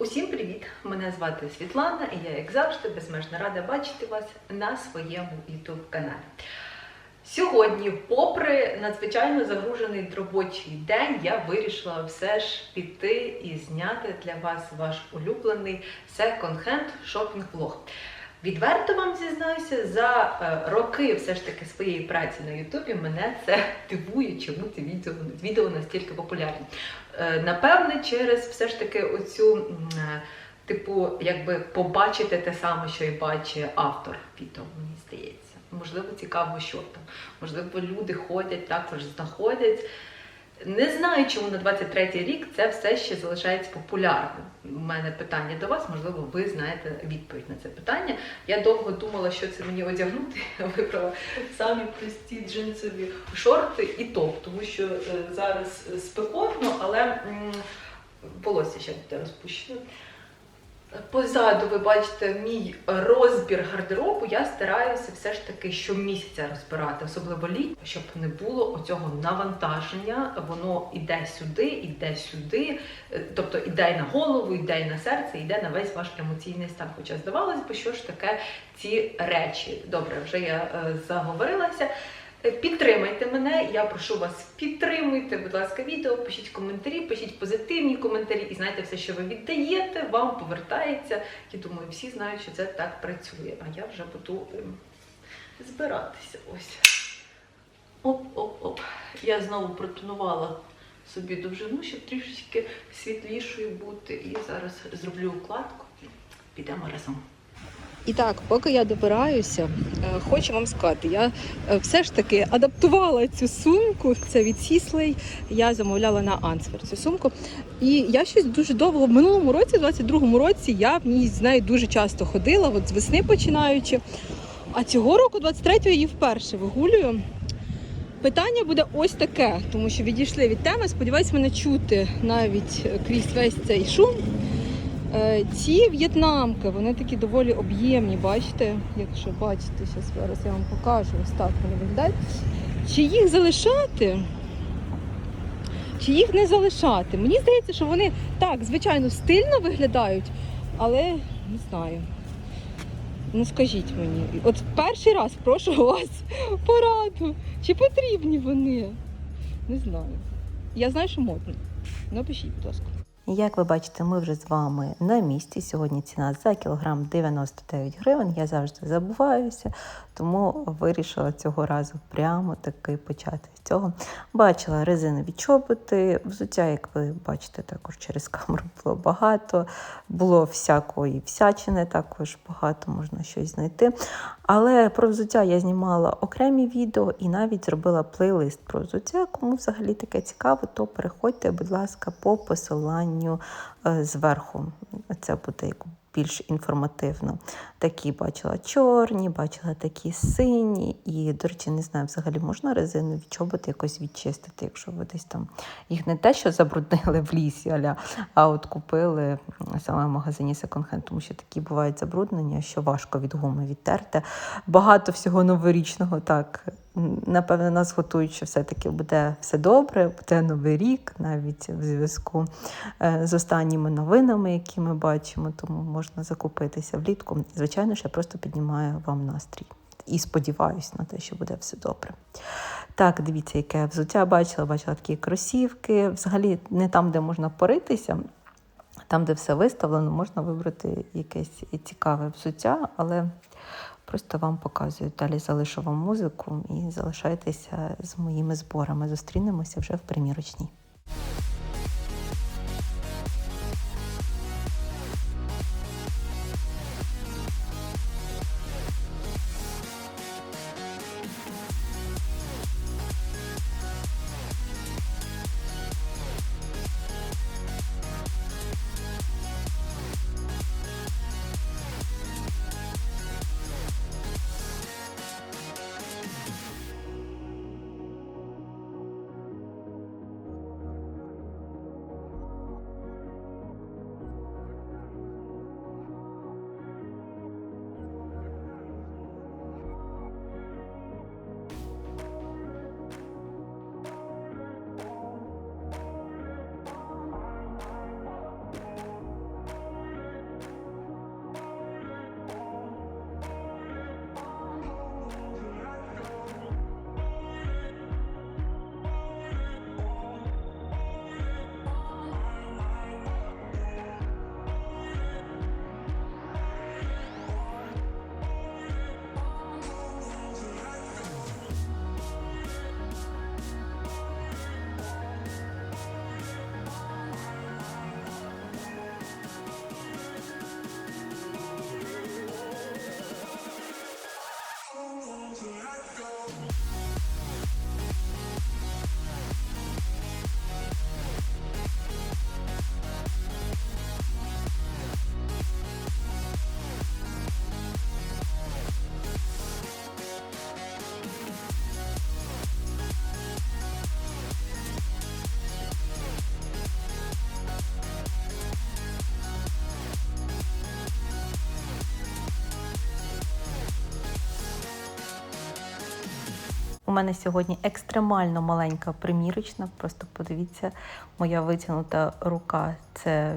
Усім привіт! Мене звати Світлана, і я, як завжди, безмежно рада бачити вас на своєму youtube каналі. Сьогодні, попри надзвичайно загружений робочий день, я вирішила все ж піти і зняти для вас ваш улюблений секонд-хенд шопінг-влог. Відверто вам зізнаюся, за е, роки все ж таки своєї праці на Ютубі мене це дивує, чому це відео, відео настільки популярні. Е, Напевне, через все ж таки оцю, е, типу, якби побачити те саме, що і бачить автор відео, мені здається. Можливо, цікаво, що там. Можливо, люди ходять, також знаходять. Не знаю, чому на 23-й рік це все ще залишається популярним. У мене питання до вас, можливо, ви знаєте відповідь на це питання. Я довго думала, що це мені одягнути. Я вибрала самі прості джинсові шорти і топ, тому що е, зараз спекотно, але волосся ще буде розпущено. Позаду ви бачите мій розбір гардеробу. Я стараюся все ж таки щомісяця розбирати, особливо літ, щоб не було оцього навантаження. Воно іде сюди, іде сюди, тобто іде на голову, іде на серце, іде на весь ваш емоційний стан. Хоча здавалось би, що ж таке ці речі. Добре, вже я е, заговорилася. Підтримайте мене, я прошу вас, підтримуйте, будь ласка, відео, пишіть коментарі, пишіть позитивні коментарі, і знаєте, все, що ви віддаєте, вам повертається. Я думаю, всі знають, що це так працює. А я вже буду ем, збиратися. Ось. Оп-оп-оп. Я знову протонувала собі довжину, щоб трішечки світлішою бути. І зараз зроблю укладку підемо разом. І так, поки я добираюся, е, хочу вам сказати, я е, все ж таки адаптувала цю сумку. Це від Сіслей. Я замовляла на Ансвер цю сумку. І я щось дуже довго в минулому році, в 22-му році, я в ній з нею дуже часто ходила, от з весни починаючи. А цього року, 23-го, її вперше вигулюю. Питання буде ось таке, тому що відійшли від теми. Сподіваюсь, мене чути навіть е, крізь весь цей шум. Е, Ці в'єтнамки, вони такі доволі об'ємні, бачите? Якщо бачите, зараз, я вам покажу, ось так вони виглядають. Чи їх залишати? Чи їх не залишати? Мені здається, що вони так, звичайно, стильно виглядають, але не знаю. Ну скажіть мені, от перший раз прошу вас пораду. Чи потрібні вони? Не знаю. Я знаю, що модно. Напишіть, будь ласка. Як ви бачите, ми вже з вами на місці. Сьогодні ціна за кілограм 99 гривень. Я завжди забуваюся, тому вирішила цього разу прямо таки почати з цього. Бачила резинові чоботи, взуття, як ви бачите, також через камеру було багато. Було всякої всячини, також багато можна щось знайти. Але про взуття я знімала окремі відео і навіть зробила плейлист про взуття. Кому взагалі таке цікаво, то переходьте, будь ласка, по посиланню е, зверху. Це буде більш інформативно. Такі бачила чорні, бачила такі сині. І, до речі, не знаю, взагалі можна резинові чоботи якось відчистити, якщо ви десь там їх не те, що забруднили в лісі, аля, а от купили саме в магазині секонд-хенд, тому що такі бувають забруднення, що важко від гуми відтерти. Багато всього новорічного так. М, Напевно, нас готують, що все-таки буде все добре, буде новий рік, навіть в зв'язку е, з останніми новинами, які ми бачимо, тому можна закупитися влітку. Звичайно ж, я просто піднімаю вам настрій і сподіваюся на те, що буде все добре. Так, дивіться, яке взуття бачила, бачила такі кросівки. Взагалі, не там, де можна поритися, там, де все виставлено, можна вибрати якесь цікаве взуття, але просто вам показую. Далі залишу вам музику і залишайтеся з моїми зборами. Зустрінемося вже в примірочній. У мене сьогодні екстремально маленька примірочна. Просто подивіться, моя витягнута рука це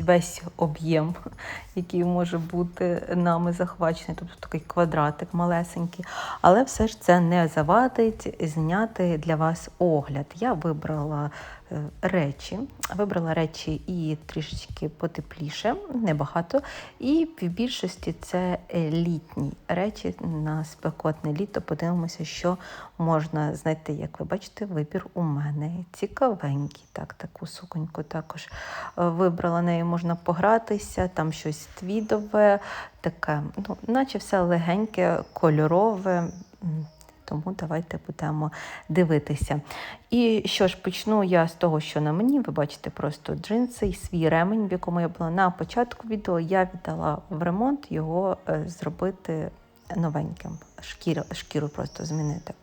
весь об'єм, який може бути нами захвачений, тобто такий квадратик малесенький. Але все ж це не завадить зняти для вас огляд. Я вибрала речі, вибрала речі і трішечки потепліше, небагато. І в більшості це е, літні речі на спекотне літо. Подивимося, що можна знайти. Як ви бачите, вибір у мене цікавенький. Так, таку суконьку також е, вибрала нею, можна погратися, там щось твідове, таке, ну, наче все легеньке, кольорове. Тому давайте будемо дивитися. І що ж, почну я з того, що на мені. Ви бачите просто джинси і свій ремень, в якому я була на початку відео. Я віддала в ремонт його е, зробити новеньким, шкіру, шкіру просто змінити.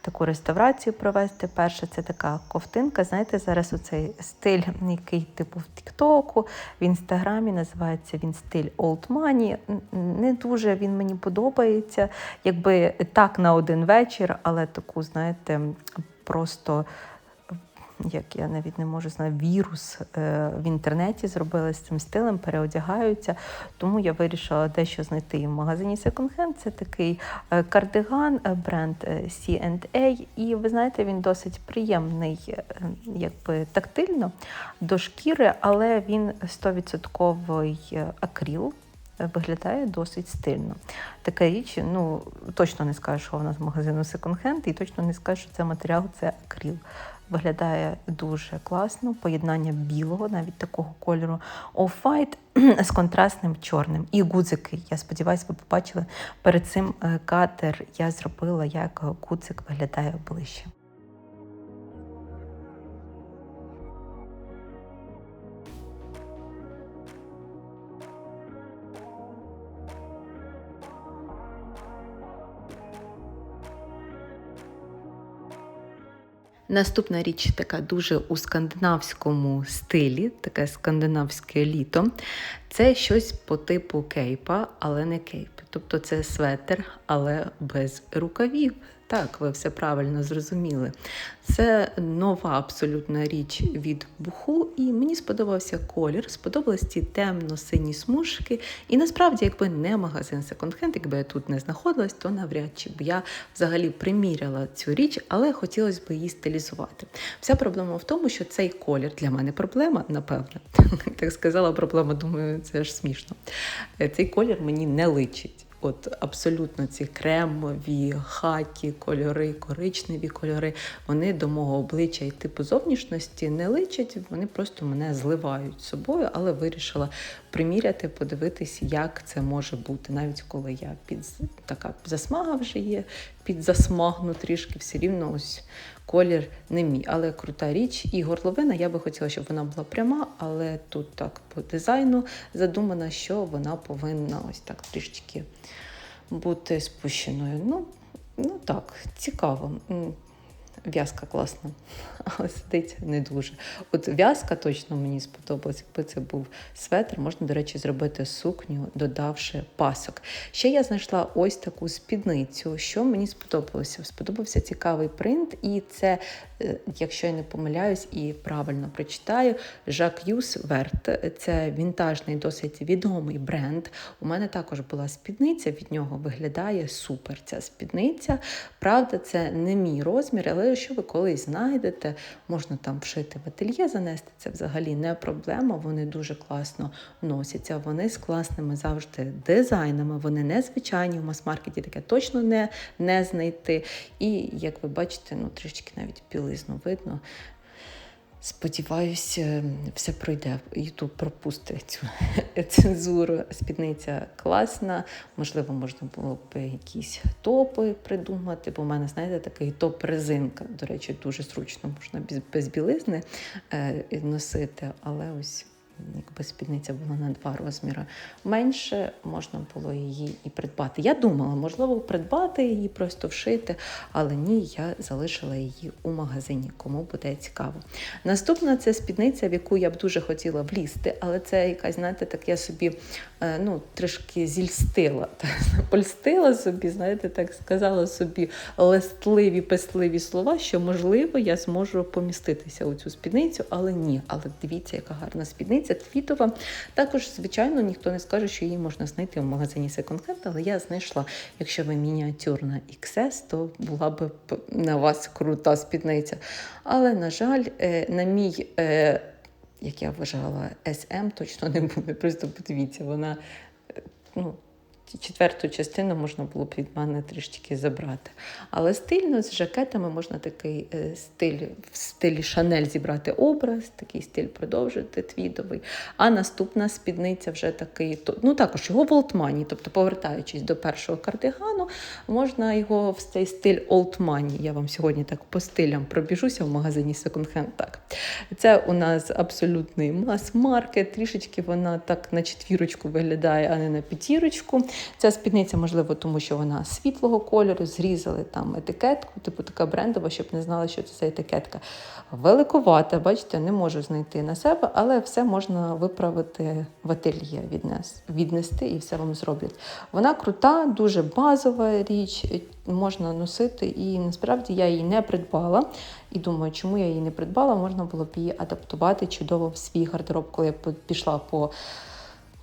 Таку реставрацію провести. Перше, це така ковтинка. Знаєте, зараз оцей стиль, який типу в Тіктоку, в інстаграмі називається він стиль Old Money. Не дуже він мені подобається. Якби так на один вечір, але таку, знаєте, просто. Як я навіть не можу знати, вірус е, в інтернеті зробили з цим стилем, переодягаються. Тому я вирішила дещо знайти в магазині Second Hand. Це такий е, кардиган, е, бренд C&A. І ви знаєте, він досить приємний, якби тактильно до шкіри, але він 100% е, акріл. Виглядає досить стильно. Така річ, ну точно не скажу, що вона з магазину Hand, і точно не скажу, що це матеріал, це акріл. Виглядає дуже класно. Поєднання білого, навіть такого кольору оф-вайт з контрастним чорним. І гудзики. Я сподіваюся, ви побачили перед цим катер. Я зробила, як гудзик виглядає ближче. Наступна річ така дуже у скандинавському стилі, таке скандинавське літо. Це щось по типу кейпа, але не кейп. Тобто це светр, але без рукавів. Так, ви все правильно зрозуміли. Це нова абсолютна річ від буху, і мені сподобався колір, сподобались ці темно-сині смужки. І насправді, якби не магазин секонд-хенд, якби я тут не знаходилась, то навряд чи б я взагалі приміряла цю річ, але хотілося б її стилізувати. Вся проблема в тому, що цей колір для мене проблема, напевне. Так сказала проблема, думаю, це ж смішно. Е, Цей колір мені не личить. От абсолютно ці кремові, хакі кольори, коричневі кольори, вони до мого обличчя і типу зовнішності не личать, вони просто мене зливають з собою, але вирішила приміряти, подивитись, як це може бути. Навіть коли я під така засмага вже є, під засмагну трішки, все рівно ось колір не мій. Але крута річ. І горловина, я би хотіла, щоб вона була пряма, але тут так по дизайну задумано, що вона повинна ось так трішечки бути спущеною. Ну, ну так, цікаво. В'язка класна, але сидить не дуже. От в'язка точно мені сподобалась. Якби це був светр, можна, до речі, зробити сукню, додавши пасок. Ще я знайшла ось таку спідницю, що мені сподобалося. Сподобався цікавий принт, і це, е, якщо я не помиляюсь і правильно прочитаю, Jacques Vert. Це вінтажний, досить відомий бренд. У мене також була спідниця, від нього виглядає супер. Ця спідниця. Правда, це не мій розмір, але якщо ви колись знайдете, можна там вшити в ательє, занести це взагалі не проблема. Вони дуже класно носяться. Вони з класними завжди дизайнами. Вони незвичайні в мас-маркеті, таке точно не, не знайти. І як ви бачите, ну трішки навіть білизну видно. Сподіваюся, все пройде. Ютуб пропустить цю цензуру. Спідниця класна. Можливо, можна було б якісь топи придумати, бо в мене, знаєте, такий топ-резинка. До речі, дуже зручно можна без білизни е, носити, але ось якби спідниця була на два розміри менше, можна було її і придбати. Я думала, можливо, придбати її, просто вшити, але ні, я залишила її у магазині, кому буде цікаво. Наступна це спідниця, в яку я б дуже хотіла влізти, але це якась, знаєте, так я собі е, ну, трішки зільстила, польстила собі, знаєте, так сказала собі листливі, пестливі слова, що можливо я зможу поміститися у цю спідницю, але ні. Але дивіться, яка гарна спідниця, твітова. Також, звичайно, ніхто не скаже, що її можна знайти в магазині Hand, але я знайшла. Якщо ви мініатюрна XS, то була б на вас крута спідниця. Але, на жаль, е, на мій. е, Як я вважала, SM точно не буде. Просто подивіться, вона е, ну, четверту частину можна було б від мене трішки забрати. Але стильно з жакетами можна такий е, стиль в стилі Шанель зібрати образ, такий стиль продовжити твідовий. А наступна спідниця вже такий, ну також його в олдмані, тобто повертаючись до першого кардигану, можна його в цей стиль олдмані. Я вам сьогодні так по стилям пробіжуся в магазині Hand. Так. Це у нас абсолютний мас-маркет, трішечки вона так на четвірочку виглядає, а не на п'ятірочку. Ця спідниця, можливо, тому що вона світлого кольору, зрізали там етикетку, типу така брендова, щоб не знали, що це за етикетка. Великовата, бачите, не можу знайти на себе, але все можна виправити в ательє віднес, віднести і все вам зроблять. Вона крута, дуже базова річ, можна носити, і насправді я її не придбала. І думаю, чому я її не придбала, можна було б її адаптувати чудово в свій гардероб, коли я пішла по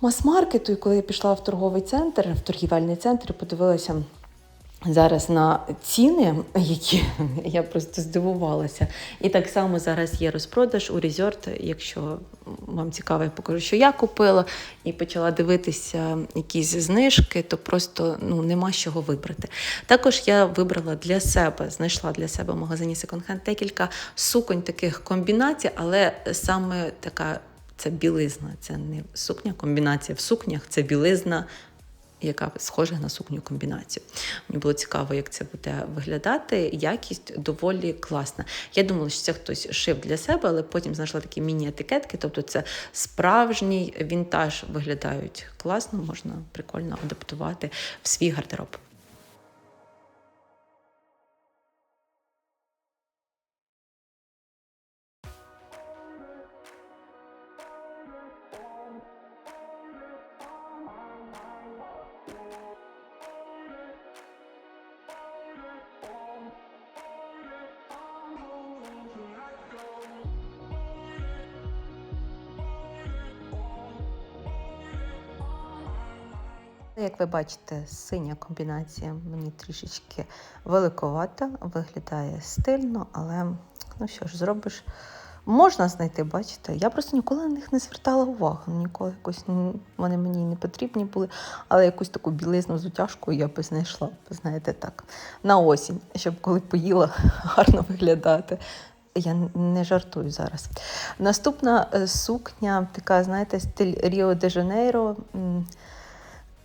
мас-маркету, і коли я пішла в торговий центр, в торгівельний центр, подивилася. Зараз на ціни, які я просто здивувалася. І так само зараз є розпродаж у Resort. Якщо вам цікаво, я покажу, що я купила, і почала дивитися якісь знижки, то просто ну, нема з чого вибрати. Також я вибрала для себе, знайшла для себе в магазині Second Hand декілька суконь таких комбінацій, але саме така це білизна, це не сукня, комбінація в сукнях, це білизна яка схожа на сукню комбінацію. Мені було цікаво, як це буде виглядати. Якість доволі класна. Я думала, що це хтось шив для себе, але потім знайшла такі міні-етикетки, тобто це справжній вінтаж виглядають класно, можна прикольно адаптувати в свій гардероб. Як ви бачите, синя комбінація мені трішечки великовата, виглядає стильно, але ну що ж, зробиш. Можна знайти, бачите. Я просто ніколи на них не звертала увагу. Ніколи якось вони мені не потрібні були, але якусь таку білизну з я би знайшла, знаєте, так, на осінь, щоб коли поїла гарно виглядати. Я не жартую зараз. Наступна е, сукня, така, знаєте, стиль Ріо де Жанейро.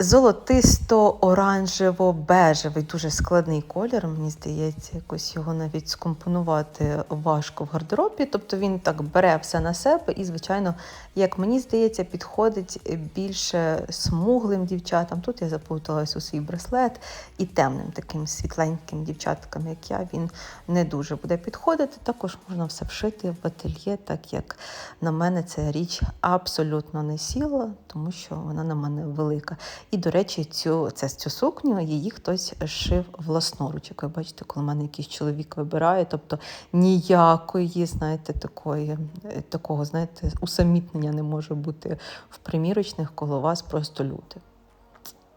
Золотисто-оранжево-бежевий, дуже складний колір. Мені здається, якось його навіть скомпонувати важко в гардеробі. Тобто він так бере все на себе і, звичайно, як мені здається, підходить більше смуглим дівчатам. Тут я заплуталась у свій браслет і темним таким світленьким дівчаткам, як я, він не дуже буде підходити. Також можна все вшити в ательє, так як на мене ця річ абсолютно не сіла, тому що вона на мене велика. І, до речі, цю, це, цю сукню її хтось шив власноруч. Як ви бачите, коли мене якийсь чоловік вибирає, тобто ніякої, знаєте, такої, е, такого, знаєте, усамітнення не може бути в примірочних, коли вас просто люди.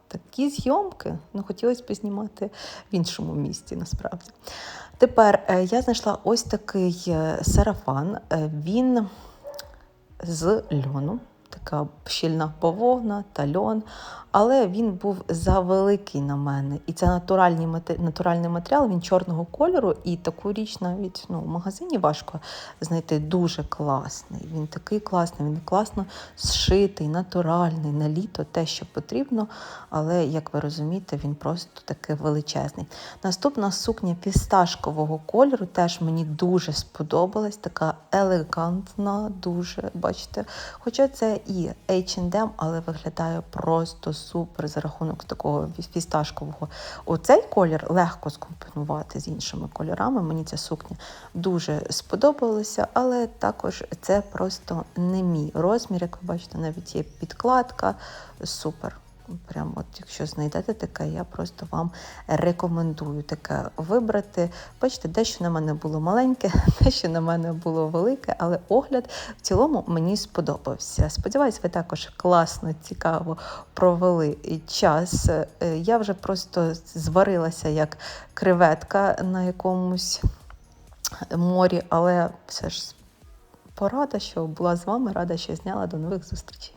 Такі зйомки, ну хотілося б знімати в іншому місці, насправді. Тепер е, я знайшла ось такий е, сарафан. Він з льону. Така щільна бавовна, тальон, але він був завеликий на мене. І це натуральний, натуральний матеріал, він чорного кольору, і таку річ навіть ну, в магазині важко знайти. Дуже класний. Він такий класний, він класно зшитий, натуральний, на літо те, що потрібно. Але, як ви розумієте, він просто такий величезний. Наступна сукня фісташкового кольору теж мені дуже сподобалась, така елегантна, дуже, бачите. Хоча це і H&M, але виглядає просто супер за рахунок такого фісташкового. Оцей колір легко скомпонувати з іншими кольорами. Мені ця сукня дуже сподобалася, але також це просто не мій розмір. Як ви бачите, навіть є підкладка. Супер. Прямо от якщо знайдете таке, я просто вам рекомендую таке вибрати. Бачите, дещо на мене було маленьке, дещо на мене було велике, але огляд в цілому мені сподобався. Сподіваюсь, ви також класно, цікаво провели час. Е, Я вже просто зварилася як креветка на якомусь морі, але все ж порада, що була з вами, рада, що зняла. До нових зустрічей.